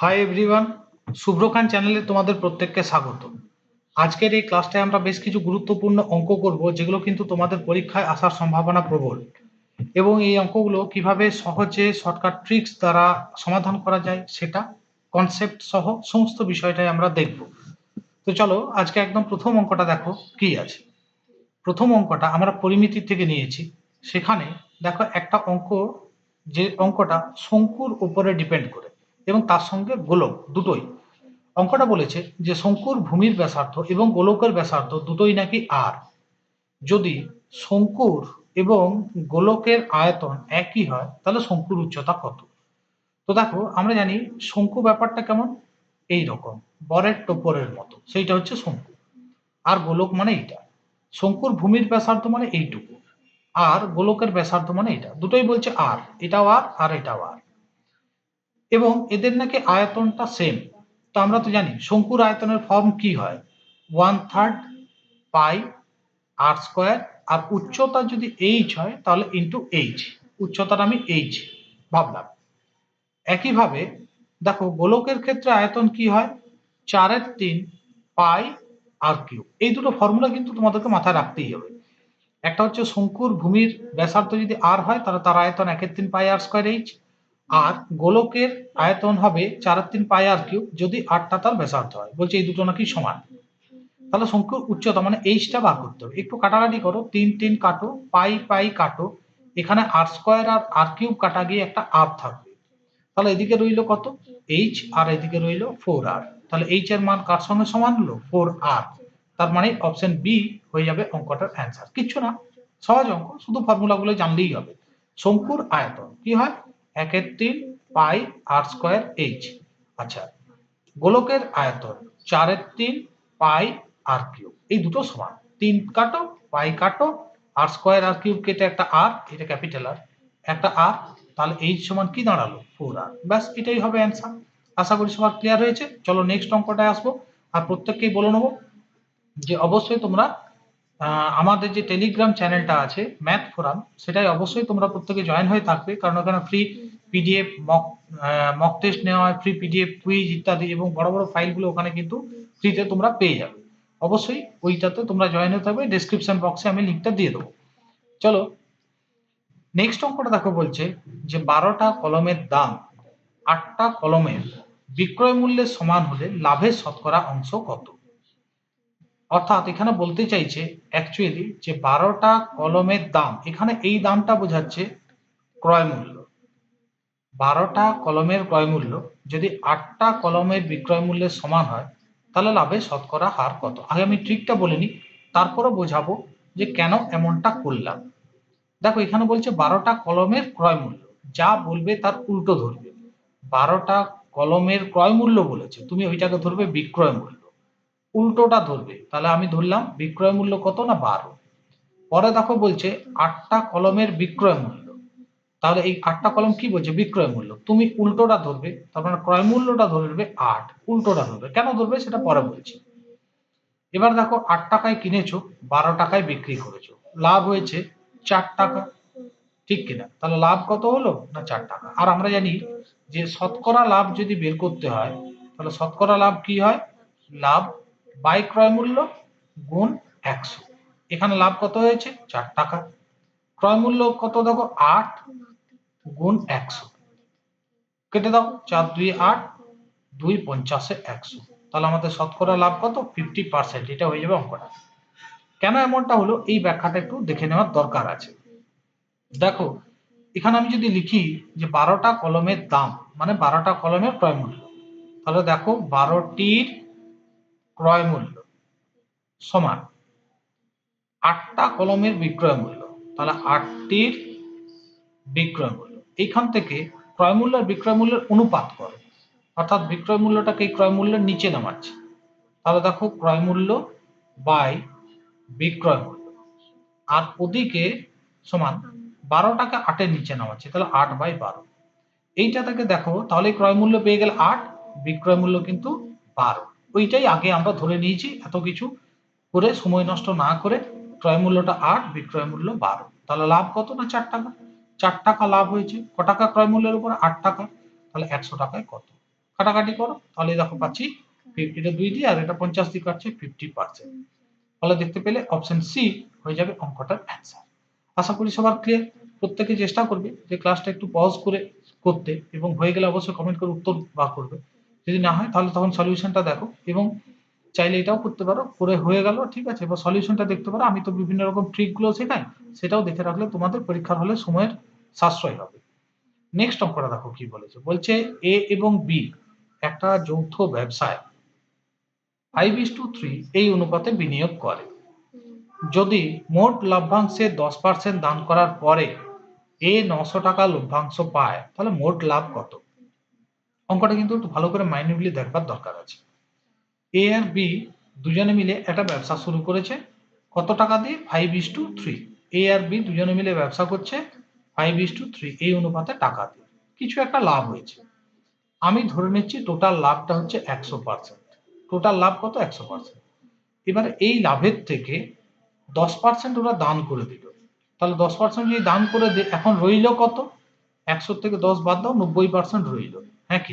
Hi everyone শুভ্র খান চ্যানেলে তোমাদের প্রত্যেককে স্বাগত। আজকের এই ক্লাসটায় আমরা বেশ কিছু গুরুত্বপূর্ণ অঙ্ক করব, যেগুলো কিন্তু তোমাদের পরীক্ষায় আসার সম্ভাবনা প্রবল। এবং এই অঙ্কগুলো কীভাবে সহজে শর্টকাট ট্রিক্স দ্বারা সমাধান করা যায়, সেটা কনসেপ্ট সহ সমস্ত বিষয়টাই আমরা দেখব। তো চলো, আজকে একদম প্রথম অঙ্কটা দেখো কি আছে। প্রথম অঙ্কটা আমরা পরিমিতির থেকে নিয়েছি। সেখানে দেখো একটা অঙ্ক, যে অঙ্কটা শঙ্কুর উপরে ডিপেন্ড করে। এবং তার সঙ্গে গোলক দুটোই। অঙ্কটা বলেছে যে শঙ্কুর ভূমির ব্যাসার্ধ এবং গোলকের ব্যাসার্ধ দুটোই নাকি আর যদি শঙ্কুর এবং গোলকের আয়তন একই হয়, তাহলে শঙ্কুর উচ্চতা কত? তো দেখো, আমরা জানি শঙ্কু ব্যাপারটা কেমন? এই রকম, বরের টোপরের মতো, সেইটা হচ্ছে শঙ্কু। আর গোলক মানে এইটা। শঙ্কুর ভূমির ব্যাসার্ধ মানে এইটুকু, আর গোলকের ব্যাসার্ধ মানে এটা দুটোই বলছে আর এটাও আর আর এটাও আর এবং এদের নাকি আয়তনটা সেম তো আমরা তো জানি, শঙ্কুর আয়তনের ফর্ম কি হয়? One third pi R square আর উচ্চতা যদি এইচ হয়, তাহলে ইন্টু এইচ উচ্চতাটা আমি এইচ ভাবলাম। একইভাবে, দেখো, গোলকের ক্ষেত্রে আয়তন কি হয়? চারের তিন পাই আর কিউ এই দুটো ফর্মুলা কিন্তু তোমাদেরকে মাথায় রাখতেই হবে। একটা হচ্ছে শঙ্কুর ভূমির ব্যাসার্ধ যদি আর হয়, তাহলে তার আয়তন একের তিন পাই আর স্কোয়ার এইচ আর গোলকের আয়তন হবে চারের তিন পাই আর কিউব যদি আটটা তার ব্যাসার্ধ হয়। বলছে এই দুটো নাকি সমান। তাহলে শঙ্কুর উচ্চতা মানে এইচটা বার করতে হবে। একটু কাটাকাটি করো, তিন তিন কাটো, পাই পাই কাটো, এখানে আর স্কোয়ার আর আর কিউব কাটা গিয়ে একটা আর থাকবে। তাহলে এদিকে রইল কত? এইচ আর এদিকে রইল ফোর আর। তাহলে এইচ এর মান কার সঙ্গে সমান হলো? Four R. তার মানে অপশন বি হয়ে যাবে অঙ্কটার অ্যান্সার। কিচ্ছু না। সহজ অঙ্ক, শুধু ফর্মুলাগুলো জানলেই হবে। শঙ্কুর আয়তন কি হয়? একের তিন পাই আর স্কোয়ার এইচ। আচ্ছা গোলকের আয়তন চারের তিন পাই আর কিউব। এই দুটো সমান। তিন কাটো, পাই কাটো, আর স্কোয়ার আর কিউব কেটে একটা আর, এটা ক্যাপিটাল আর, একটা আর, তাহলে এইচ সমান কি দাঁড়াল? Four R. ব্যাস, এটাই হবে অ্যান্সার। আশা করি সবার ক্লিয়ার হয়েছে। চলো নেক্সট অঙ্কটায় আসব। আর প্রত্যেককেই বলে নেব যে অবশ্যই তোমরা আমাদের যে টেলিগ্রাম চ্যানেলটা আছে ম্যাথ ফোরাম সেটাই অবশ্যই তোমরা প্রত্যেকে জয়েন হয়ে থাকবে। কারণ ওখানে free PDF mock mock test নেওয়া হয় ফ্রি পিডিএফ কুইজ ইত্যাদি এবং বড় বড় ফাইলগুলো ওখানে কিন্তু ফ্রিতে তোমরা পেয়ে যাবে। অবশ্যই ওইটাতে তোমরা জয়েন হতে হবে ডেসক্রিপশন বক্সে আমি লিঙ্কটা দিয়ে দেবো। চলো নেক্সট অঙ্কটা দেখো বলছে যে বারোটা কলমের দাম, আটটা কলমের বিক্রয় মূল্যের সমান হলে লাভের শতকরা অংশ কত? অর্থাৎ এখানে বলতে চাইছে অ্যাকচুয়ালি যে বারোটা কলমের দাম, এখানে এই দামটা বোঝাচ্ছে ক্রয় মূল্য। বারোটা কলমের ক্রয় মূল্য, যদি আটটা কলমের বিক্রয় মূল্যের সমান হয়, তাহলে লাভের শতকরা হার কত? আগে আমি ট্রিকটা বলিনি তারপরে বোঝাবো যে কেন এমনটা করলাম। দেখো, এখানে বলছে বারোটা কলমের ক্রয় মূল্য, যা বলবে তার উল্টো ধরবে। বারোটা কলমের ক্রয় মূল্য বলেছে, তুমি ওইটাকে ধরবে বিক্রয় মূল্য। উল্টোটা ধরবে। তাহলে আমি ধরলাম বিক্রয় মূল্য কত না বারো? পরে দেখো বলছে আটটা কলমের বিক্রয় মূল্য। তাহলে এই আটটা কলম কি বলছে? বিক্রয় মূল্য। তুমি উল্টোটা ধরবে তারপর ক্রয় মূল্যটা ধরবে আট। উল্টোটা ধরবে। কেন ধরবে? সেটা পরে বলছি। এবার দেখো আট টাকায় কিনেছো, বারো টাকায় বিক্রি করেছ। লাভ হয়েছে চার টাকা। ঠিক কিনা? তাহলে লাভ কত হলো? না চার টাকা। আর আমরা জানি যে শতকরা লাভ যদি বের করতে হয়, তাহলে শতকরা লাভ কি হয়? লাভ বাই ক্রয় মূল্য গুণ একশো। এখানে লাভ কত হয়েছে? চার টাকা। ক্রয় মূল্য কত দেখো? আট গুণ একশো। কেটে দাও। চার দুই আট দুই পঞ্চাশে একশো। তাহলে আমাদের শতকরা লাভ কত? ফিফটি পার্সেন্ট এটা হয়ে যাবে অঙ্কটা। কেন এমনটা হলো? এই ব্যাখ্যাটা একটু দেখে নেওয়ার দরকার আছে। দেখো, এখানে আমি যদি লিখি যে বারোটা কলমের দাম মানে বারোটা কলমের ক্রয় মূল্য। তাহলে দেখো, বারোটির ক্রয় মূল্য সমান আটটা কলমের বিক্রয় মূল্য। তাহলে আটটির বিক্রয় মূল্য। এইখান থেকে ক্রয় মূল্য আর বিক্রয় মূল্যের অনুপাত করো। অর্থাৎ বিক্রয় মূল্যটাকে এই ক্রয় মূল্যের নিচে নামাচ্ছে। তাহলে দেখো ক্রয় মূল্য বাই বিক্রয় মূল্য। আর ওদিকে সমান বারো টাকা আটের নিচে নামাচ্ছে। তাহলে আট বাই বারো। এইটা থেকে দেখো, তাহলে ক্রয় মূল্য পেয়ে গেলে আট, বিক্রয় মূল্য কিন্তু বারো। ওইটাই আগে আমরা ধরে নিয়েছি, এত কিছু করে সময় নষ্ট না করে ক্রয় মূল্যটা আট, বিক্রয় মূল্য বারো। তাহলে লাভ কত না চার টাকা? চার টাকা লাভ হয়েছে। ক টাকা ক্রয় মূল্যের উপর? আট টাকা। তাহলে একশো টাকায় কত? কাটাকাটি করো। তাহলে দেখো পাচ্ছি ফিফটিটা দুই দিয়ে আর এটা পঞ্চাশ দিয়ে কাটছে ফিফটি পার্সেন্ট ফলে দেখতে পেলে অপশন সি হয়ে যাবে অঙ্কটার অ্যান্সার আশা করি সবার ক্লিয়ার প্রত্যেকে চেষ্টা করবে যে ক্লাসটা একটু পজ করে করতে এবং হয়ে গেলে অবশ্যই কমেন্ট করে উত্তর বার করবে। যদি না হয়, তাহলে তখন সলিউশনটা দেখো এবং চাইলে এটাও করতে পারো। করে হয়ে গেল, ঠিক আছে? এবার সলিউশনটা দেখতে পারো। আমি তো বিভিন্ন রকম ট্রিকগুলো শেখাই, সেটাও দেখে রাখলে তোমাদের পরীক্ষার হলে সময়ের সাশ্রয় হবে। নেক্সট অঙ্কটা দেখো কি বলেছে। বলছে এ এবং বি একটা যৌথ ব্যবসায়। ফাইভ ইস টু থ্রি এই অনুপাতে বিনিয়োগ করে। যদি মোট লভ্যাংশে দশ পার্সেন্ট দান করার পরে এ নশো টাকা লভ্যাংশ পায়, তাহলে মোট লাভ কত? অঙ্কটা কিন্তু একটু ভালো করে মাইন্ডলি দেখবার দরকার আছে। এ আর বি দুজনে মিলে একটা ব্যবসা শুরু করেছে, কত টাকা দিয়ে? Five is to three A R B দুজনে মিলে ব্যবসা করছে ফাইভ ইস টু থ্রি এই অনুপাতে টাকা দিয়ে। কিছু একটা লাভ হয়েছে। আমি ধরে নিচ্ছি টোটাল লাভটা হচ্ছে একশো পার্সেন্ট টোটাল লাভ কত? একশো পার্সেন্ট এবার এই লাভের থেকে দশ পার্সেন্ট ওরা দান করে দিল। তাহলে দশ পার্সেন্ট যদি দান করে দে, এখন রইল কত? একশো থেকে দশ বাদ দাও, নব্বই পার্সেন্ট রইল। হ্যাঁ কি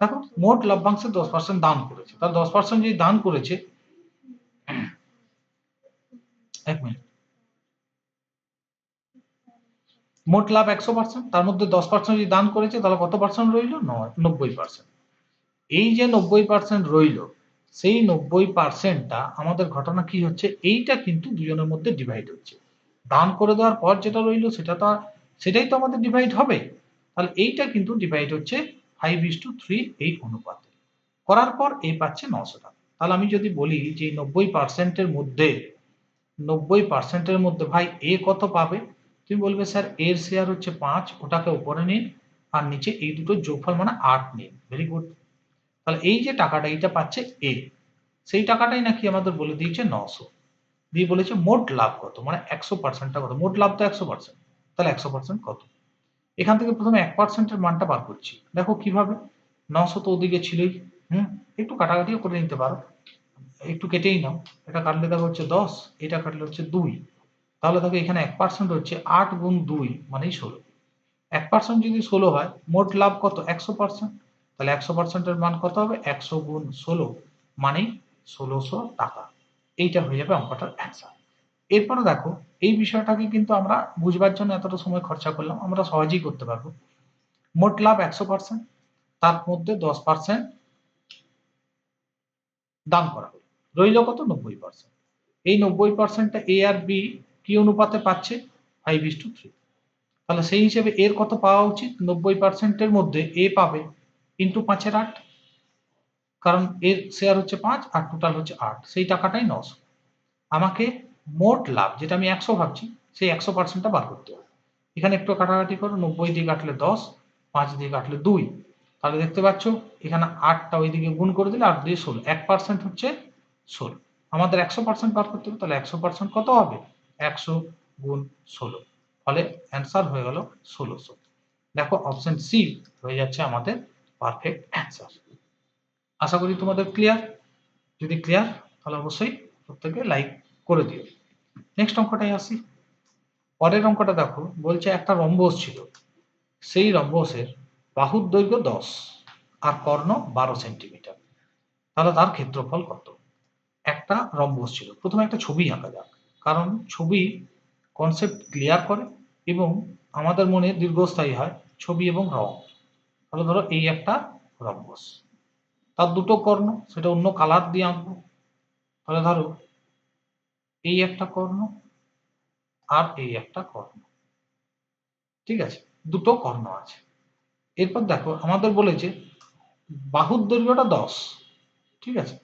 দেখো, মোট লভ্যাংশে দশ পার্সেন্ট দান করেছে। তার দশ পার্সেন্ট যদি দান করেছে, এক মিনিট। মোট লাভ একশো পার্সেন্ট তার মধ্যে দশ পার্সেন্ট যদি দান করেছে, তাহলে কত পার্সেন্ট রইল? নয়, নব্বই পার্সেন্ট এই যে নব্বই পার্সেন্ট রইল, সেই নব্বই পার্সেন্টটা আমাদের ঘটনা কি হচ্ছে? এইটা কিন্তু দুজনের মধ্যে ডিভাইড হচ্ছে। দান করে দেওয়ার পর যেটা রইল, সেটা তো সেটাই তো আমাদের ডিভাইড হবে। তাহলে এইটা কিন্তু ডিভাইড হচ্ছে ফাইভ ইস টু থ্রি এই অনুপাতে। করার পর এই পাচ্ছে নশো টাকা। তাহলে আমি যদি বলি যে নব্বই পার্সেন্টের মধ্যে, নব্বই পার্সেন্টের মধ্যে ভাই এ কত পাবে? তুমি বলবে স্যার এর শেয়ার হচ্ছে পাঁচ, ওটাকে উপরে নিন আর নিচে এই দুটো যোগফল মানে আট নিন। ভেরি গুড তাহলে এই যে টাকাটা এইটা পাচ্ছে এ, সেই টাকাটাই নাকি আমাদের বলে দিয়েছে নশো। দিয়ে বলেছে মোট লাভ কত? মানে একশো পার্সেন্টটা কত? মোট লাভ তো একশো পার্সেন্ট তাহলে একশো পার্সেন্ট কত? এখান থেকে প্রথমে এক পার্সেন্টের মানটা বার করছি। দেখো কীভাবে? নশো তো ওদিকে ছিলই, হুম? একটু কাটাকাটিও করে নিতে পারো। একটু কেটেই নাও। এটা কাটলে দেখো হচ্ছে দশ, এটা কাটলে হচ্ছে দুই। তাহলে দেখো এখানে এক পার্সেন্ট হচ্ছে আট গুণ দুই, মানেই ষোলো। এক পার্সেন্ট যদি ষোলো হয়, মোট লাভ কত? একশো পার্সেন্ট তাহলে একশো পার্সেন্টের মান কত হবে? একশো গুণ ষোলো, মানেই ষোলোশো টাকা। এইটা হয়ে যাবে অঙ্কটার অ্যান্সার এরপরে দেখো, এই বিষয়টাকে কিন্তু আমরা বুঝবার জন্য এতটা সময় খরচা করলাম, আমরা সহজেই করতে পারব। মোট লাভ একশো পার্সেন্ট তার মধ্যে দশ পার্সেন্ট দান করা হলো। রইল কত? নব্বই পার্সেন্ট এই নব্বই পার্সেন্টটা এ আর বি কি অনুপাতে পাচ্ছে? ফাইভ ইস টু থ্রি তাহলে সেই হিসেবে এর কত পাওয়া উচিত? নব্বই পার্সেন্টের মধ্যে এ পাবে ইন্টু পাঁচের আট, কারণ এর শেয়ার হচ্ছে পাঁচ আর টোটাল হচ্ছে আট। সেই টাকাটাই নশো আমাকে মোট লাভ, যেটা আমি একশো ভাবছি, সেই একশো পার্সেন্টটা বার করতে হবে। এখানে একটু কাটাকাটি করো, নব্বই দিয়ে কাটলে দশ, পাঁচ দিয়ে কাটলে দুই। তাহলে দেখতে পাচ্ছ, এখানে আটটা ওইদিকে গুণ করে দিলে আট দিয়ে ষোলো। এক পার্সেন্ট হচ্ছে ষোলো। আমাদের একশো পার্সেন্ট বার করতে হবে, তাহলে একশো পার্সেন্ট কত হবে? একশো গুণ ষোলো। ফলে অ্যান্সার হয়ে গেল ষোলোশো দেখো অপশন সি হয়ে যাচ্ছে আমাদের পারফেক্ট অ্যান্সার আশা করি তোমাদের ক্লিয়ার যদি ক্লিয়ার তাহলে অবশ্যই প্রত্যেকে লাইক করে দিও। নেক্সট অঙ্কটাই আসি। পরের অঙ্কটা দেখো, বলছে একটা রম্বস ছিল। সেই রম্বসের বাহুর দৈর্ঘ্য দশ আর কর্ণ বারো সেন্টিমিটার। তাহলে তার ক্ষেত্রফল কত? একটা রম্বস ছিল। প্রথমে একটা ছবি আঁকা যাক। কারণ ছবি কনসেপ্ট ক্লিয়ার করে এবং আমাদের মনে দীর্ঘস্থায়ী হয় ছবি এবং রং। তাহলে ধরো এই একটা রম্বস। তার দুটো কর্ণ, সেটা অন্য কালার দিয়ে আঁকবো। তাহলে ধরো এই একটা কর্ণ আর এই একটা কর্ণ। ঠিক আছে? দুটো কর্ণ আছে। এরপর দেখো, আমাদের বলেছে বাহুর দৈর্ঘ্যটা দশ। ঠিক আছে?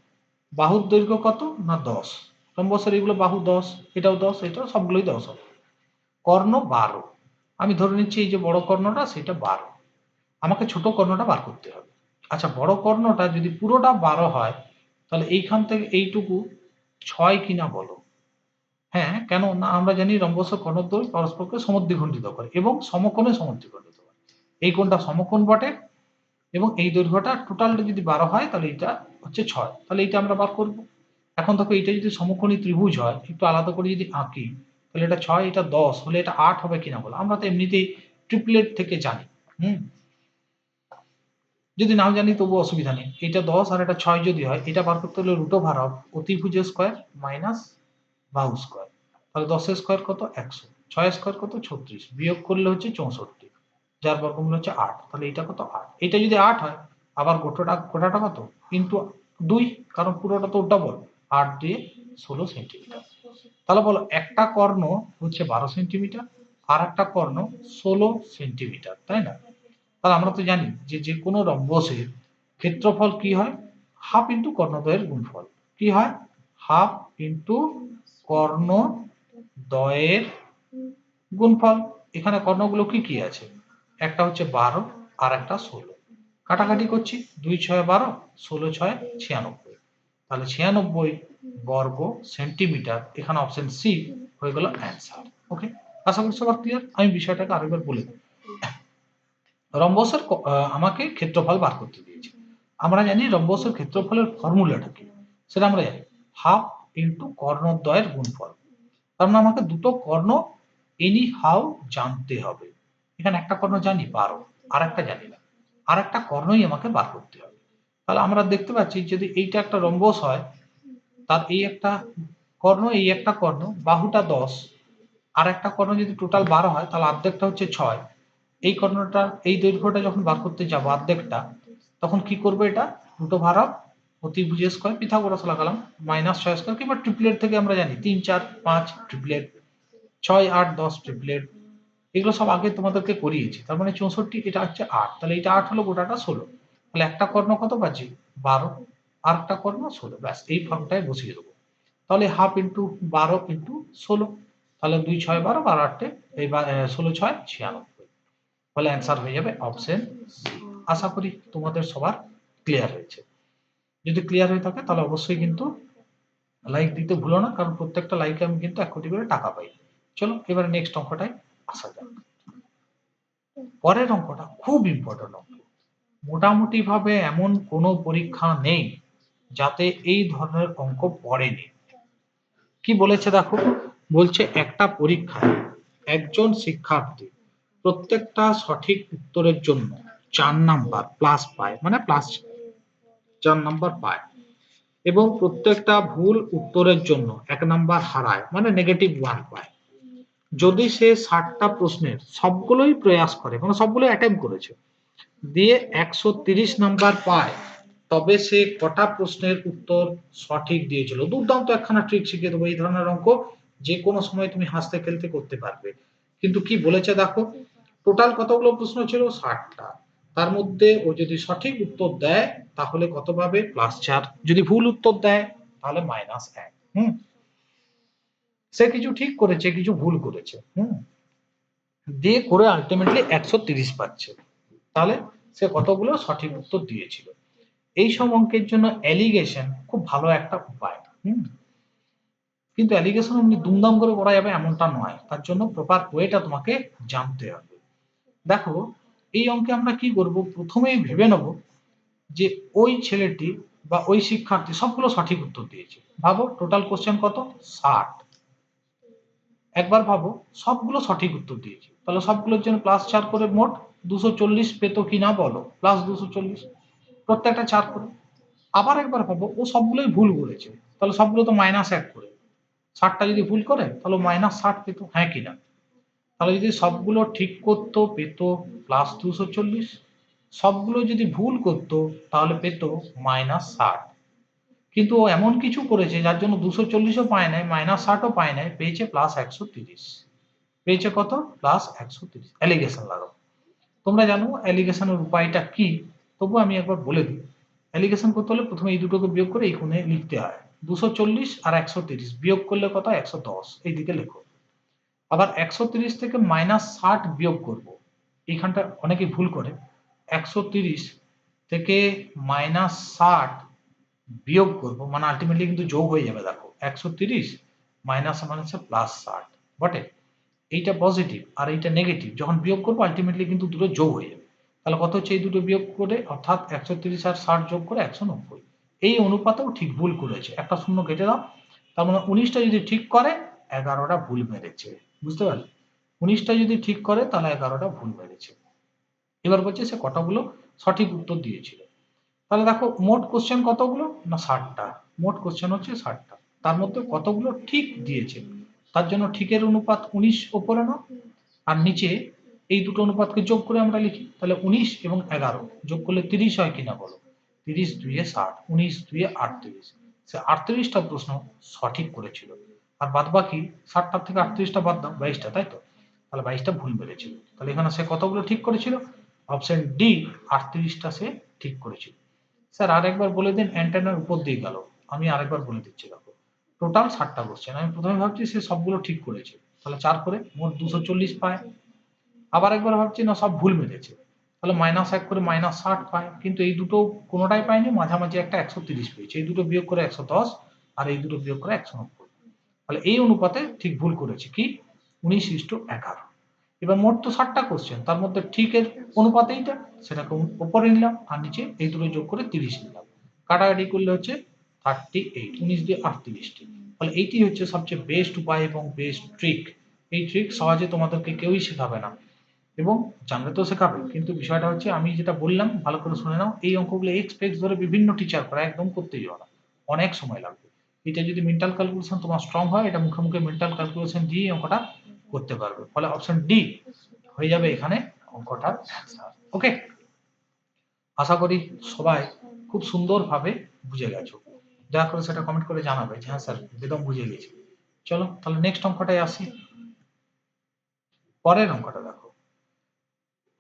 বাহুর দৈর্ঘ্য কত না দশ? রম্বসের এগুলো বাহু দশ, এটাও দশ, এটাও সবগুলোই দশ হবে। কর্ণ বারো। আমি ধরে নিচ্ছি এই যে বড় কর্ণটা, সেটা বারো। আমাকে ছোট কর্ণটা বার করতে হবে। আচ্ছা বড় কর্ণটা যদি পুরোটা বারো হয়, তাহলে এইখান থেকে এইটুকু ছয় কিনা বলো? হ্যাঁ কেন না আমরা জানি রম্বস কর্ণদ্বয় পরস্পরকে সমদ্বিখণ্ডিত করে এবং সমকোণে সমদ্বিখণ্ডিত করে। এই কোণটা সমকোণ বটে এবং এই দৈর্ঘ্যটা টোটালটা যদি বারো হয়, তাহলে এটা হচ্ছে ছয়। তাহলে এইটা আমরা বার করব। এখন দেখো এটা যদি সমকোণী ত্রিভুজ হয়, একটু আলাদা করে যদি আঁকি, তাহলে এটা ছয়, এটা দশ হলে এটা আট হবে কিনা বলো? আমরা তো এমনিতেই ট্রিপলেট থেকে জানি, হুম? যদি নাও জানি তবু অসুবিধা নেই। এটা দশ আর এটা ছয় যদি হয়, এটা বার করতে হলে রুট ওভার অফ অতিভুজ স্কোয়ার মাইনাস বাহু স্কোয়ার। তাহলে দশের স্কোয়ার কত? একশো। ছয় স্কোয়ার কত? ছত্রিশ। বিয়োগ করলে হচ্ছে চৌষট্টি। যার বর্গমূল হচ্ছে আট। তাহলে এটা কত? আট। এটা যদি আট হয়, আবার গোটাটা গোটাটা কত? কিন্তু দুই, কারণ পুরোটা তো ডবল আট দিয়ে ষোলো সেন্টিমিটার। তাহলে বলো, একটা কর্ণ হচ্ছে বারো সেন্টিমিটার, আর একটা কর্ণ ষোলো সেন্টিমিটার, তাই না? তাহলে আমরা তো জানি যে যে কোনো রম্বসের ক্ষেত্রফল কি হয়? হাফ ইন্টু কর্ণদ্বয়ের গুণফল। কি হয়? হাফ ইন্টু কর্ণ দয়ের গুণফল। এখানে কর্ণগুলো কি কি আছে? একটা হচ্ছে বারো আর একটা ষোলো। কাটাকাটি করছি, দুই ছয় বারো, ষোলো ছয় ছিয়ানব্বই। তাহলে ছিয়ানব্বই বর্গ সেন্টিমিটার। এখানে অপশন সি হয়ে গেল অ্যান্সার ওকে আশা করি সবার ক্লিয়ার আমি বিষয়টাকে আরেকবার বলে দিই। রম্বসের আমাকে ক্ষেত্রফল বার করতে দিয়েছে। আমরা জানি রম্বসের ক্ষেত্রফলের ফর্মুলাটা কি? সেটা আমরা জানি। হাফ ইন্টু কর্ণদ্বয়ের গুণফল। তার মানে আমাকে দুটো কর্ণ এনি হাউ জানতে হবে। এখানে একটা কর্ণ জানি, বারো। আর একটা জানি না। আর একটা কর্ণই আমাকে বার করতে হবে। তাহলে আমরা দেখতে পাচ্ছি, যদি এইটা একটা রম্বস হয়, তার এই একটা কর্ণ, এই একটা কর্ণ, বাহুটা দশ। আর একটা কর্ণ যদি টোটাল বারো হয়, তাহলে অর্ধেকটা হচ্ছে ছয়। এই কর্ণটা, এই দৈর্ঘ্যটা যখন বার করতে যাব অর্ধেকটা, তখন কি করবে এটা? দুটো ভাড়া অতিভুজ স্কোয়ার পিথাগোরাস লাগালাম মাইনাস ছয় স্কোয়ার কিংবা ট্রিপলেট থেকে আমরা জানি, তিন, চার, পাঁচ ট্রিপলেট ছয়, আট, দশ ট্রিপলেট এগুলো সব আগে তোমাদেরকে করিয়েছি। তার মানে চৌষট্টি, এটা হচ্ছে আট। তাহলে এটা আট হলো গোটাটা ষোলো। তাহলে একটা কর্ণ কত পাচ্ছি বারো। আর একটা কর্ণ ষোলো। ব্যাস, এই ফর্মটায় বসিয়ে দেবো। তাহলে হাফ ইন্টু বারো ইন্টু ষোলো। তাহলে দুই, ছয়, বারো বারো আটটে এই ষোলো, ছয়, ছিয়ানব্বই। ফলে অ্যান্সার হয়ে যাবে অপশন আশা করি তোমাদের সবার ক্লিয়ার হয়েছে। যদি ক্লিয়ার হয়ে থাকে, তাহলে অবশ্যই কিন্তু লাইক দিতে ভুলো না, কারণ প্রত্যেকটা লাইকে আমি কিন্তু এক কোটি করে টাকা পাই। চলো, এবারে নেক্সট অঙ্কটায় আসা যাক। পরের অঙ্কটা খুব ইম্পর্টেন্ট অঙ্ক। মোটামুটি ভাবে এমন কোনো পরীক্ষা নেই যাতে এই ধরনের অঙ্ক পড়েনি কি বলেছে দেখো? বলছে একটা পরীক্ষায় একজন শিক্ষার্থী প্রত্যেকটা সঠিক উত্তরের জন্য চার নাম্বার প্লাস পায় মানে প্লাস চার নাম্বার পায়। এবং প্রত্যেকটা ভুল উত্তরের জন্য এক নাম্বার হারায় মানে নেগেটিভ ওয়ান পায়। যদি সে ষাটটা প্রশ্নের সবগুলোই প্রয়াস করে মানে সবগুলো অ্যাটেম্প করেছে, দিয়ে একশো তিরিশ নাম্বার পায়, তবে সে কটা প্রশ্নের উত্তর সঠিক দিয়েছিল? দুর্দান্ত একখানা ট্রিক শিখিয়ে দেবো এই ধরনের অঙ্ক, যে কোনো সময় তুমি হাসতে খেলতে করতে পারবে। কিন্তু কি বলেছে দেখো? টোটাল কতগুলো প্রশ্ন ছিল? ষাটটা। তার মধ্যে ও যদি সঠিক উত্তর দেয়, তাহলে কত পাবে? প্লাস চার। যদি ভুল উত্তর দেয়, তাহলে মাইনাস এক। হুম? সে কিছু ঠিক করেছে, কিছু ভুল করেছে। হুম? দিয়ে করে আলটিমেটলি একশো তিরিশ পাচ্ছে। তাহলে সে কতগুলো সঠিক উত্তর দিয়েছিল। এই সব অঙ্কের জন্য অ্যালিগেশন খুব ভালো একটা উপায়। হুম? কিন্তু অ্যালিগেশন এমনি দুমদাম করে করা যাবে এমনটা নয়। তার জন্য প্রপার ওয়েটা তোমাকে জানতে হবে। দেখো এই অঙ্কে আমরা কি করব? প্রথমেই ভেবে নেব যে ওই ছেলেটি বা ওই শিক্ষার্থী সবগুলো সঠিক উত্তর দিয়েছে। ভাবো টোটাল কোশ্চেন কত? ষাট। একবার ভাবো, সবগুলো সঠিক উত্তর দিয়েছে। তাহলে সবগুলোর জন্য প্লাস চার করে মোট দুশো চল্লিশ পেতো কি না বলো? প্লাস দুশো চল্লিশ। প্রত্যেকটা চার করে। আবার একবার ভাবো, ও সবগুলোই ভুল করেছে। তাহলে সবগুলো তো মাইনাস এক করে। ষাটটা যদি ভুল করে, তাহলে মাইনাস ষাট পেতো হ্যাঁ কি না? তাহলে যদি সবগুলো ঠিক করতো, পেতো প্লাস দুশো চল্লিশ, সবগুলো যদি ভুল করতো, তাহলে পেতো মাইনাস ষাট। কিন্তু ও এমন কিছু করেছে, যার জন্য দুশো চল্লিশও পায় নাই মাইনাস ষাটও পায় নাই, পেয়েছে প্লাস একশো তিরিশ। পেয়েছে কত? প্লাস একশো তিরিশ। অ্যালিগেশন লাগাও। তোমরা জানো অ্যালিগেশনের উপায়টা কি? তবু আমি একবার বলে দিই। অ্যালিগেশন করতে হলে প্রথমে এই দুটোকে বিয়োগ করে এই কোণে লিখতে হয়। দুশো চল্লিশ আর একশো তিরিশ। বিয়োগ করলে কত? একশো দশ। এইদিকে লেখো। আবার একশো তিরিশ থেকে মাইনাস ষাট বিয়োগ করব। এইখানটা অনেকে ভুল করে। একশো তিরিশ থেকে মাইনাস ষাট বিয়োগ করব মানে আলটিমেটলি কিন্তু যোগ হয়ে যাবে, দেখো। একশো তিরিশ মাইনাস মাইনাস প্লাস ষাট। বটে? এইটা পজিটিভ আর এইটা নেগেটিভ যখন বিয়োগ করব আলটিমেটলি কিন্তু দুটো যোগ হয়ে যাবে। তাহলে কত হচ্ছে এই দুটো বিয়োগ করে? অর্থাৎ একশো তিরিশ আর ষাট যোগ করে একশো নব্বই। এই অনুপাতেও ঠিক ভুল করেছে। একটা শূন্য কেটে দাও। তার মানে উনিশটা যদি ঠিক করে, এগারোটা ভুল মেরেছে। বুঝতে পারলে? উনিশটা যদি ঠিক করে, তাহলে এগারোটা ভুল মেরেছে এবার বলছে সে কটাগুলো সঠিক উত্তর দিয়েছিল। তাহলে দেখো, মোট কোশ্চেন কতগুলো? না, ষাটটা। মোট কোশ্চেন হচ্ছে ষাটটা। তার মধ্যে কতগুলো ঠিক দিয়েছে? তার জন্য ঠিকের অনুপাত উনিশ ওপরে নাও। আর নিচে এই দুটো অনুপাতকে যোগ করে আমরা লিখি। তাহলে উনিশ এবং এগারো। যোগ করলে তিরিশ হয় কিনা বলো? তিরিশ দুইয়ে ষাট, উনিশ দুইয়ে আটত্রিশ। সে আটত্রিশটা প্রশ্ন সঠিক করেছিল। আর বাদ বাকি ষাটটার থেকে আটত্রিশটা বাদ দাও, বাইশটা, তাই তো? তাহলে বাইশটা ভুল বেড়েছিল। তাহলে এখানে সে কতগুলো ঠিক করেছিল? অপশন ডি আটত্রিশটা সে ঠিক করেছিল। স্যার, আরেকবার বলে দিন অ্যান্টেনার উপর দিয়ে গেল। আমি আরেকবার বলে দিচ্ছি, দেখো। টোটাল ষাটটা কোশ্চেন আমি প্রথমে ভাবছি সে সবগুলো ঠিক করেছে। তাহলে চার করে, মোট দুশো চল্লিশ পায়। আবার একবার ভাবছি, না, সব ভুল মেরেছে তাহলে মাইনাস এক করে মাইনাস ষাট পায়। কিন্তু এই দুটো কোনোটাই পায়নি, মাঝামাঝি একটা একশো তিরিশ পেয়েছে। এই দুটো বিয়োগ করে একশো দশ, আর এই দুটো বিয়োগ করে একশো নব্বই। তাহলে এই অনুপাতে ঠিক ভুল করেছে। কি? উনিশ ইস্টু এগারো। এবার মোট তো ষাটটা কোশ্চেন তার মধ্যে ঠিকের অনুপাত এইটা, সেটাকে উপরে নিলাম আর নিচে এই দুটো যোগ করে তিরিশ নিলাম। কাটাকাটি করলে হচ্ছে থার্টি এইট উনিশ দিয়ে আটত্রিশটি ফলে এইটি হচ্ছে সবচেয়ে বেস্ট উপায় এবং বেস্ট ট্রিক এই ট্রিক সহজে তোমাদেরকে কেউই শেখাবে না এবং জানলে তো শেখাবে। কিন্তু বিষয়টা হচ্ছে আমি যেটা বললাম, ভালো করে শুনে নাও, এই অঙ্কগুলো এক্স পেক্স ধরে বিভিন্ন টিচার করে একদম করতে যাওয়া না। অনেক সময় লাগবে। এটা যদি মেন্টাল ক্যালকুলেশন তোমার স্ট্রং হয়, এটা মুখে মুখে মেন্টাল ক্যালকুলেশন দিয়ে অঙ্কটা করতে পারবে। ফলে অপশন ডি হয়ে যাবে এখানে অঙ্কটার ওকে আশা করি সবাই খুব সুন্দরভাবে বুঝে গেছো। দয়া করে সেটা কমেন্ট করে জানাবে যে হ্যাঁ স্যার, একদম বুঝে গেছি। চলো, তাহলে নেক্সট অঙ্কটায় আসি। পরের অঙ্কটা দেখো।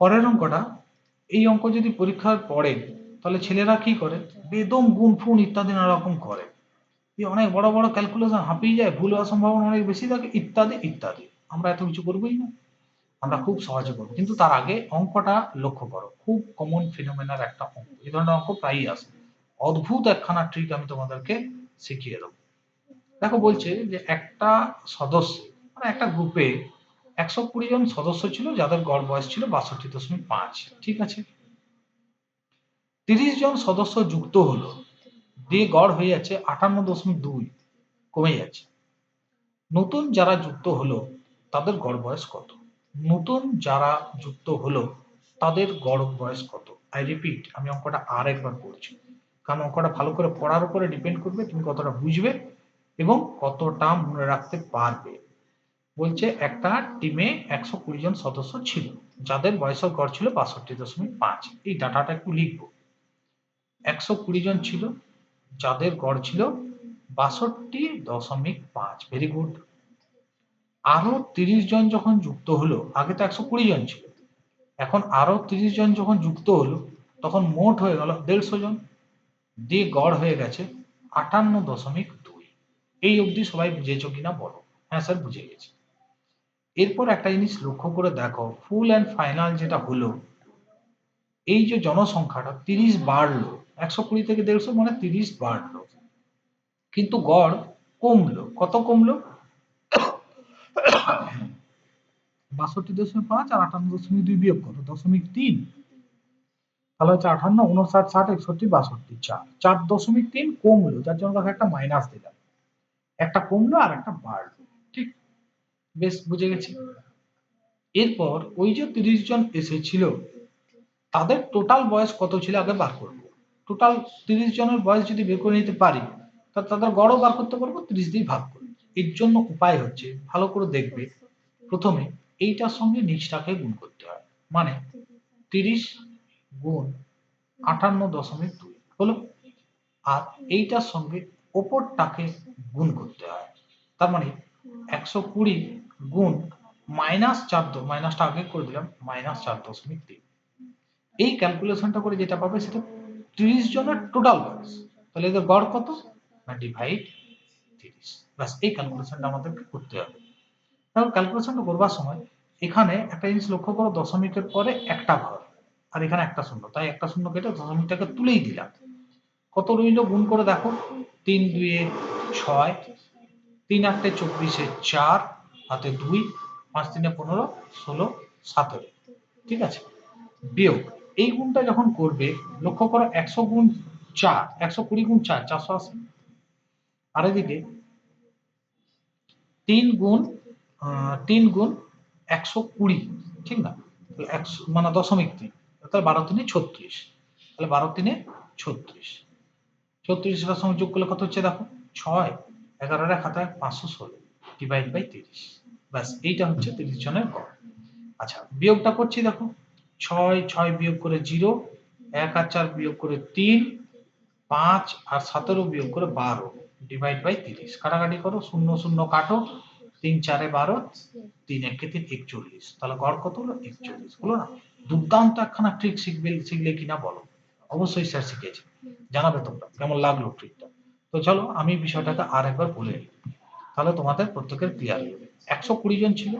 পরের অঙ্কটা, এই অঙ্ক যদি পরীক্ষার পড়ে তাহলে ছেলেরা কি করে? বেদম গুণ ফুন ইত্যাদি নানা রকম করে। এই অনেক বড় বড় ক্যালকুলেশন হাঁপিয়ে যায়, ভুল হওয়ার সম্ভাবনা অনেক বেশি থাকে, ইত্যাদি ইত্যাদি। আমরা এত কিছু করবোই না। আমরা খুব সহজে করব। কিন্তু তার আগে অঙ্কটা লক্ষ্য করো। খুব কমন ফিনোমেনার একটা অঙ্ক। এই ধরনের অঙ্ক প্রায়ই আসে। অদ্ভুত একখানা ট্রিক আমি তোমাদেরকে শিখিয়ে দেবো। দেখো বলছে যে একটা সদস্য মানে একটা গ্রুপে একশো কুড়ি জন সদস্য ছিল, যাদের গড় বয়স ছিল বাষট্টি দশমিক পাঁচ। ঠিক আছে? তিরিশ জন সদস্য যুক্ত হলো। দিয়ে গড় হয়ে যাচ্ছে আটান্ন দশমিক দুই, কমে যাচ্ছে। নতুন যারা যুক্ত হলো, তাদের গড় বয়স কত? নতুন যারা যুক্ত হলো, তাদের গড় বয়স কত? আই রিপিট আমি অঙ্কটা আর একবার পড়ছি কারণ অঙ্কটা ভালো করে পড়ার উপরে ডিপেন্ড করবে, তুমি কতটা বুঝবে এবং কতটা মনে রাখতে পারবে। বলছে একটা টিমে একশো কুড়ি জন সদস্য ছিল, যাদের বয়সের গড় ছিল বাষট্টি দশমিক পাঁচ। এই ডাটাটা একটু লিখব। একশো কুড়ি জন ছিল যাদের গড় ছিল বাষট্টি দশমিক পাঁচ। ভেরি গুড আরও তিরিশ জন যখন যুক্ত হলো, আগে তো একশো কুড়ি জন ছিল। এখন আরও তিরিশ জন যখন যুক্ত হলো, তখন মোট হয়ে গেল দেড়শো জন। দিয়ে গড় হয়ে গেছে আটান্ন দশমিক দুই। এই অবধি সবাই বুঝেছ কিনা বলো? হ্যাঁ স্যার বুঝে গেছি। এরপর একটা জিনিস লক্ষ্য করে দেখো ফুল অ্যান্ড ফাইনাল যেটা হলো, এই যে জনসংখ্যাটা তিরিশ বাড়লো একশো কুড়ি থেকে দেড়শো মানে তিরিশ বাড়লো। কিন্তু গড় কমলো। কত কমলো? বাষট্টি দশমিক পাঁচ আর আটান্ন দশমিক দুই বিয়োগ কত? দশমিক তিন। তাহলে হচ্ছে আঠান্ন উনষাট, ষাট, একষট্টি, বাষট্টি, চার। চার দশমিক তিন কমলো, যার জন্য দেখো একটা মাইনাস দিলাম। একটা কমলো আর একটা বাড়লো। ঠিক? বেশ, বুঝে গেছি? এরপর ওই যে তিরিশ জন এসেছিল, তাদের টোটাল বয়স কত ছিল? আগে বার করব। টোটাল তিরিশ জনের বয়স যদি বের করে নিতে পারি, তা তাদের গড়ও বার করতে পারব, তিরিশ দিয়ে ভাগ করে এর জন্য উপায় হচ্ছে ভালো করে দেখবে, প্রথমে এইটার সঙ্গে নিচটাকে গুণ করতে হয়। মানে তিরিশ গুণ আটান্ন দশমিক দুই, হলো? আর এইটার সঙ্গে ওপরটাকে গুণ করতে হয়। তার মানে একশো কুড়ি গুণ মাইনাস চার মাইনাসটা আগে করে দিলাম, মাইনাস চার দশমিক তিন। এই ক্যালকুলেশনটা করে যেটা পাবে সেটা তিরিশ জনের টোটাল বয়স তাহলে এদের গড় কত? না ডিভাইড তিরিশ। ব্যাস, এই ক্যালকুলেশনটা আমাদেরকে করতে হবে। তাহলে ক্যালকুলেশনটা করবার সময় এখানে একটা জিনিস লক্ষ্য করো দশমিকের পরে একটা ঘর। আর এখানে একটা শূন্য। তাই একটা শূন্য কেটে দশমিকটাকে তুলেই দিলাম। কত রইল? গুণ করে দেখো। তিন দুইয়ে ছয়, তিন আটটে চব্বিশে চার, হাতে দুই, পাঁচ তিনে পনেরো, ষোলো, সতেরো। ঠিক আছে? বিয়োগ। এই গুণটা যখন করবে, লক্ষ্য করো একশো গুণ চার, একশো কুড়ি গুণ চার, চারশো আশি। আর এদিকে তিন গুণ তিন গুণ একশো কুড়ি, ঠিক না? একশো মানে দশমিক তিন, তাহলে বারো তিনে ছত্রিশ। তাহলে বারো তিনে ছত্রিশ। ছত্রিশটার সঙ্গে যোগ করলে কত হচ্ছে দেখো? ছয় এগারোটা খাতায় পাঁচশো ষোলো ডিভাইড বাই তিরিশ। ব্যাস, এইটা হচ্ছে তিরিশ জনের গড়। আচ্ছা বিয়োগটা করছি দেখো। ছয় ছয় বিয়োগ করে জিরো, এক আর চার বিয়োগ করে তিন, পাঁচ আর সতেরো বিয়োগ করে বারো ডিভাইড বাই তিরিশ। কাটাকাটি করো, শূন্য শূন্য কাটো, তিন, চারে বারো, তিন, একে তিন, একচল্লিশ। তাহলে গড় কত হলো? একচল্লিশ। হলো না, দুর্দান্ত একখানা ট্রিক শিখবে, শিখলে কিনা বলো? অবশ্যই স্যার শিখেছে জানাবে তোমরা, কেমন লাগল ট্রিকটা তো চলো, আমি বিষয়টাকে আর একবার বলে নিই। তাহলে তোমাদের প্রত্যেকের ক্লিয়ার হয়ে একশো কুড়ি জন ছিল,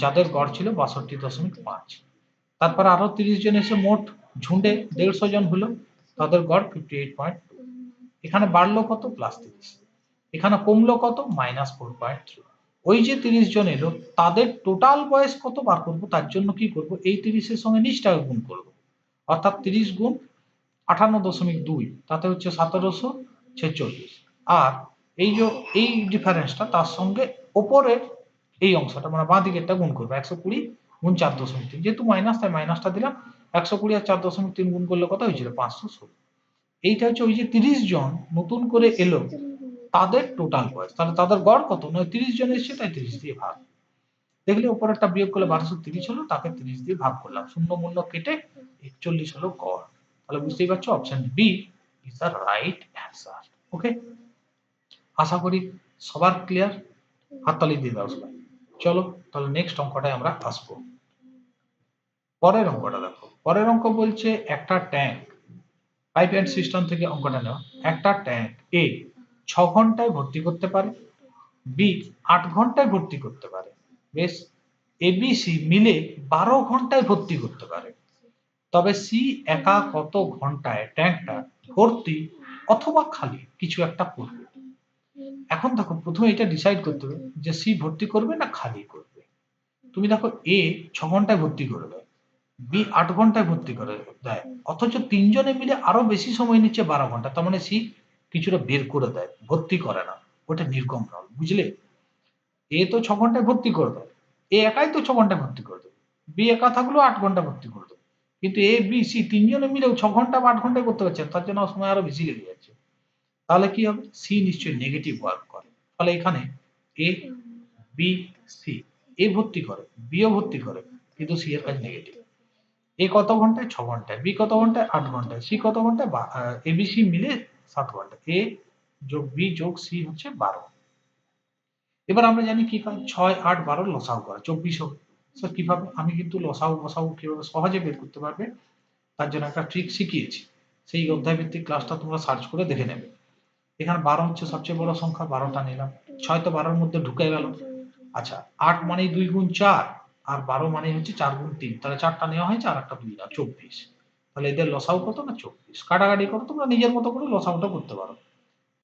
যাদের গড় ছিল বাষট্টি দশমিক পাঁচ। তারপর আরও তিরিশ জন এসে মোট ঝুঁডে দেড়শো জন হলো তাদের গড় ফিফটি এইট পয়েন্ট এখানে বাড়লো কত? প্লাস তিরিশ। এখানে কমলো কত? মাইনাস ফোর পয়েন্ট থ্রি ওই যে তিরিশ জন এলো, তাদের টোটাল বয়স কত বার করব? তার জন্য কি করব? এই তিরিশের সঙ্গে নিচটাকে গুণ করব। অর্থাৎ তিরিশ গুণ আটান্ন দশমিক দুই, তাতে হচ্ছে সতেরোশো ছেচল্লিশ। আর এই যে, এই ডিফারেন্সটা তার সঙ্গে ওপরের এই অংশটা মানে বাঁ দিকেরটা গুণ করব, একশো কুড়ি গুণ চার দশমিক তিন। যেহেতু মাইনাস তাই মাইনাসটা দিলাম। একশো কুড়ি আর চার দশমিক তিন গুণ করলে কত হয়েছিল? পাঁচশো ষোলো। এইটা হচ্ছে ওই যে তিরিশ জন নতুন করে এলো, তাদের টোটাল বয়স। তাহলে তাদের গড় কত? নয়, তিরিশ জন এসছে, তাই তিরিশ দিয়ে ভাগ। দেখলে উপরেরটা বিয়োগ করলে বারোশো তিরিশ হলো, তাকে তিরিশ দিয়ে ভাগ করলাম। শূন্য মূল্য কেটে একচল্লিশ হলো গড়। তাহলে বুঝতেই পারছ option B is the right answer okay আশা করি সবার ক্লিয়ার হাততালি দিয়ে দাও সবাই। চলো, তাহলে নেক্সট অঙ্কটায় আমরা আসব। পরের অঙ্কটা দেখো। পরের অঙ্ক বলছে একটা ট্যাঙ্ক পাইপ অ্যান্ড সিস্টেম থেকে অঙ্কটা নেওয়া একটা ট্যাঙ্ক এ ছ ঘন্টায় ভর্তি করতে পারে বি আট ঘন্টায় ভর্তি করতে পারে। বেশ এবিসি মিলে বারো ঘন্টায় ভর্তি করতে পারে। তবে সি একা কত ঘন্টায় ট্যাঙ্কটা ভর্তি অথবা খালি কিছু একটা করবে? এখন দেখো, প্রথমে এটা ডিসাইড করতে হবে যে সি ভর্তি করবে না খালি করবে? তুমি দেখো এ ছ ঘন্টায় ভর্তি করে দেয় বি আট ঘন্টায় ভর্তি করে দেয়। অথচ তিনজনে মিলে আরও বেশি সময় নিচ্ছে বারো ঘণ্টা। তার মানে সি কিছুটা বের করে দেয়, ভর্তি করে না। ওটা নির্গম নল বুঝলে? এ তো ছ ঘন্টায় ভর্তি করে দেয়, এ একাই তো ছ ঘন্টায় ভর্তি করে দেবে বি একা থাকলেও আট ঘণ্টা ভর্তি করে দেবে কিন্তু এ, বি, সি তিনজনে মিলেও ছ ঘণ্টা বা আট ঘন্টায় করতে পারছে তার জন্য সময় আরও বেশি লেগে যাচ্ছে। তাহলে কি হবে? সি নিশ্চয়ই নেগেটিভ ওয়ার্ক করে। ফলে এখানে এ, বি, সি, এ ভর্তি করে, বিও ভর্তি করে, কিন্তু সি এর কাজ নেগেটিভ এ কত ঘন্টায়? ছ ঘন্টায়। বি কত ঘন্টায়? আট ঘন্টায়। সি কত ঘন্টায়? এ বি সি মিলে সাত ঘণ্টা এ যোগ বি যোগ সি হচ্ছে বারো। এবার আমরা জানি কি কাজ? ছয়, আট, বারো লসাউ করা। চব্বিশ হবে স্যার কীভাবে? আমি কিন্তু লসাউ বসাউ কীভাবে সহজে বের করতে পারবে? তার জন্য একটা ট্রিক শিখিয়েছি। সেই অধ্যায় ভিত্তিক ক্লাসটা তোমরা সার্চ করে দেখে নেবে। এখানে বারো হচ্ছে সবচেয়ে বড় সংখ্যা, বারোটা নিলাম। ছয় তো বারোর মধ্যে ঢুকে গেল। আচ্ছা আট মানে দুই গুণ চার। আর বারো মানে হচ্ছে চার গুণ তিন। তাহলে চারটা নেওয়া হয়েছে আর একটা দুই না চব্বিশ। তাহলে এদের লসাউ কত না চব্বিশ? কাটাকাটি করো, তোমরা নিজের মতো করে লসাউটা করতে পারো।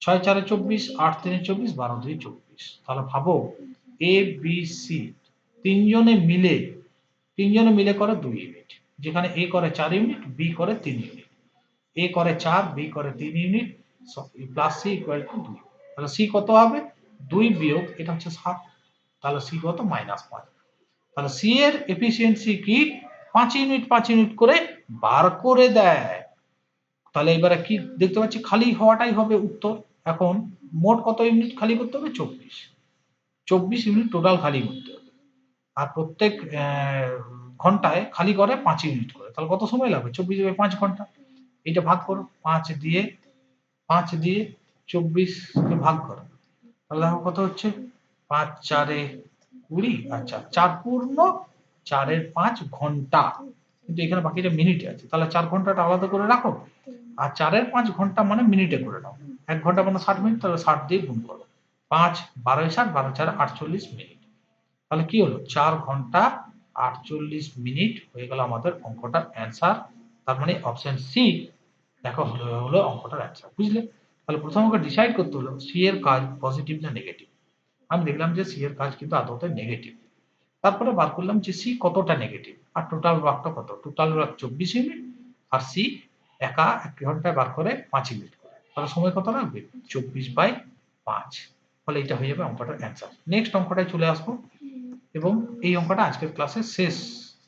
ছয়, চারে চব্বিশ, আট, তিনে চব্বিশ, বারো, দুই, চব্বিশ। তাহলে ভাবো এ বি সি তিনজনে মিলে তিনজনে মিলে করে দুই ইউনিট যেখানে এ করে চার ইউনিট বি করে তিন ইউনিট এ করে চার বি করে তিন unit plus C equal to দুই। তাহলে সি কত হবে? দুই বিয়োগ, এটা হচ্ছে সাত। তাহলে সি কত? মাইনাস পাঁচ। তাহলে সি এর এফিসিয়েন্সি কি? পাঁচ ইউনিট পাঁচ ইউনিট করে বার করে দেয়। তাহলে এবারে কি দেখতে পাচ্ছি? খালি হওয়াটাই হবে উত্তর। এখন মোট কত ইউনিট খালি করতে হবে? চব্বিশ। চব্বিশ ইউনিট টোটাল খালি করতে হবে। আর প্রত্যেক ঘন্টায় খালি করে পাঁচ ইউনিট করে। তাহলে কত সময় লাগবে? চব্বিশ পাঁচ ঘণ্টা। এটা ভাগ করো। পাঁচ দিয়ে পাঁচ দিয়ে চব্বিশকে ভাগ করো। তাহলে দেখো কত হচ্ছে? পাঁচ চারে কুড়ি আচ্ছা চার পূর্ণ চারের পাঁচ ঘণ্টা। কিন্তু এখানে বাকিটা মিনিটে আছে। তাহলে চার ঘন্টাটা আলাদা করে রাখো। আর চারের পাঁচ ঘণ্টা মানে মিনিটে করে নাও। এক ঘণ্টা মানে ষাট মিনিট, তাহলে ষাট দিয়ে গুণ করো। পাঁচ, বারোয় ষাট বারো চার আটচল্লিশ মিনিট। তাহলে কি হলো? চার ঘণ্টা আটচল্লিশ মিনিট হয়ে গেল আমাদের অঙ্কটার অ্যান্সার। তার মানে অপশন সি, দেখো হলো হলো অঙ্কটার অ্যান্সার, বুঝলে? তাহলে প্রথম আমাকে ডিসাইড করতে হলো সি এর কাজ পজিটিভ না নেগেটিভ আমি দেখলাম যে সি এর কাজ কিন্তু আদতে নেগেটিভ তারপরে বার করলাম যে সি কতটা নেগেটিভ আর টোটাল ওয়ার্কটা কত? টোটাল ওয়ার্ক চব্বিশ ইউনিট আর সি একা এক ঘন্টায় বার করে পাঁচ ইউনিট করে। তাহলে সময় কত লাগবে? চব্বিশ বাই পাঁচ। ফলে এটা হয়ে যাবে অঙ্কটার অ্যান্সার নেক্সট অঙ্কটায় চলে আসব। এবং এই অঙ্কটা আজকের ক্লাসের শেষ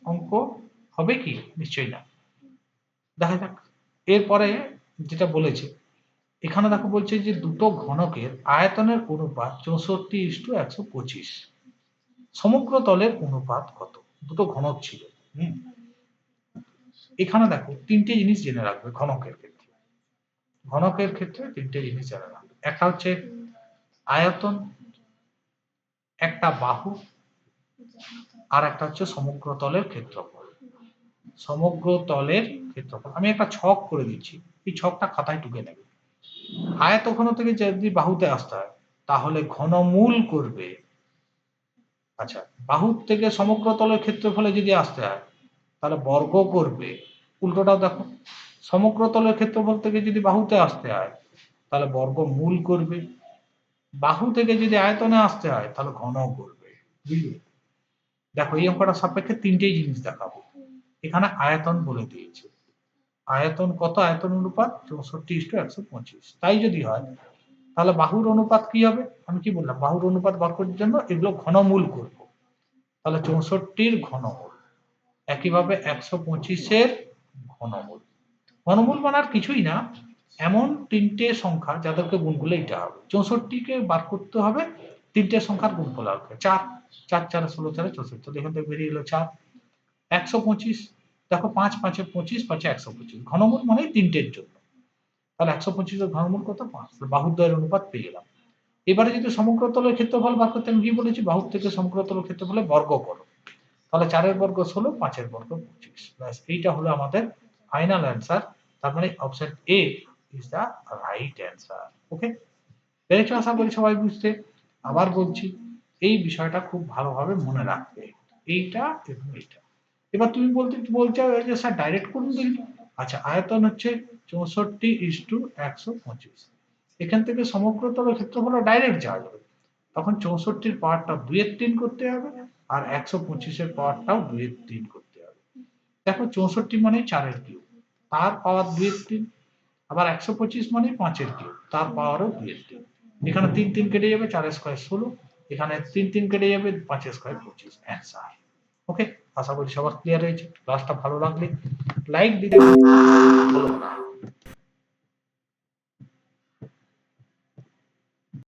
অঙ্ক হবে কি? নিশ্চয়ই না। দেখা যাক। এরপরে যেটা বলেছে এখানে দেখো বলছে যে দুটো ঘনকের আয়তনের অনুপাত চৌষট্টি ইস্টু একশো পঁচিশ। সমগ্র তলের অনুপাত কত? দুটো ঘনক ছিল, হুম? এখানে দেখো তিনটে জিনিস জেনে রাখবে ঘনকের ক্ষেত্রে। ঘনকের ক্ষেত্রে তিনটে জিনিস জেনে রাখবে। একটা হচ্ছে আয়তন, একটা বাহু, আর একটা হচ্ছে সমগ্র তলের ক্ষেত্রফল। সমগ্র তলের ক্ষেত্রফল। আমি একটা ছক করে দিচ্ছি, এই ছকটা খাতায় টুকে নেবে। আয়ত ঘন থেকে যদি বাহুতে আসতে হয়, তাহলে ঘনমূল করবে। আচ্ছা বাহু থেকে সমগ্র তলের ক্ষেত্রফলে যদি আসতে হয়, তাহলে বর্গ করবে। উল্টোটাও দেখো, সমগ্র তলের ক্ষেত্রফল থেকে যদি বাহুতে আসতে হয়, তাহলে বর্গ মূল করবে। বাহু থেকে যদি আয়তনে আসতে হয়, তাহলে ঘন করবে। বুঝলে? দেখো, এই অঙ্কটা সাপেক্ষে তিনটেই জিনিস দেখাবো। এখানে আয়তন বলে দিয়েছে। আয়তন কত? আয়তন অনুপাত চৌষট্টি ইস্টু একশো পঁচিশ। তাই যদি হয়, তাহলে বাহুর অনুপাত কি হবে? আমি কি বললাম? বাহুর অনুপাত বার করার জন্য এগুলো ঘনমূল করব। তাহলে চৌষট্টির ঘনমূল, একইভাবে একশো পঁচিশের ঘনমূল। ঘনমূল মানে আর কিছুই না, এমন তিনটে সংখ্যা যাদেরকে গুণ করলে এটা হবে। চৌষট্টিকে বার করতে হবে, তিনটে সংখ্যার গুণ করলে হবে চার চার চার ষোলো, চারে চৌষট্টি। তো এখান থেকে বেরিয়ে এলো চার। একশো পঁচিশ দেখো পাঁচ, পাঁচে পঁচিশ, পাঁচে একশো পঁচিশ। ঘনমূল মানে তিনটের জন্য। তাহলে একশো পঁচিশের ঘনমূল কত? পাঁচ। বাহুদ্বয়ের অনুপাত পেয়ে গেলাম। এবারে যদি সমগ্র তলের ক্ষেত্রফল বার করতে আমি কি বলেছি? বাহুর থেকে সমগ্র তলের ক্ষেত্রফলে বর্গ করো। তাহলে চারের বর্গ ষোলো, পাঁচের বর্গ পঁচিশ। ব্যাস, এইটা হলো আমাদের ফাইনাল অ্যান্সার তার মানে option A is the right answer okay পেরেছ? আশা করি সবাই বুঝতে। আবার বলছি, এই বিষয়টা খুব ভালোভাবে মনে রাখবে। এইটা এবং এইটা। এবার তুমি বলতে বলছো যে স্যার ডাইরেক্ট করুন দেখি আচ্ছা আয়তন হচ্ছে চৌষট্টি ইস টু একশো পঁচিশ। এখান থেকে সমগ্রতর ক্ষেত্রফল ডাইরেক্ট যাওয়া যাবে। তখন চৌষট্টির পাওয়ারটা দুইয়ের তিন করতে হবে আর একশো পঁচিশের পাওয়ারটাও দুইয়ের তিন করতে হবে। দেখো চৌষট্টি মানে চারের কিউ তার পাওয়ার দুইয়ের তিন, আবার একশো পঁচিশ মানে পাঁচের কিউ তার পাওয়ারও দুইয়ের তিন। এখানে তিন তিন কেটে যাবে, চারের স্কোয়ার ষোলো, এখানে তিন তিন কেটে যাবে, পাঁচের স্কোয়ার পঁচিশ। অ্যান্সার ওকে আশা করি সবার ক্লিয়ার হয়েছে। ক্লাসটা ভালো লাগলে লাইক দিতে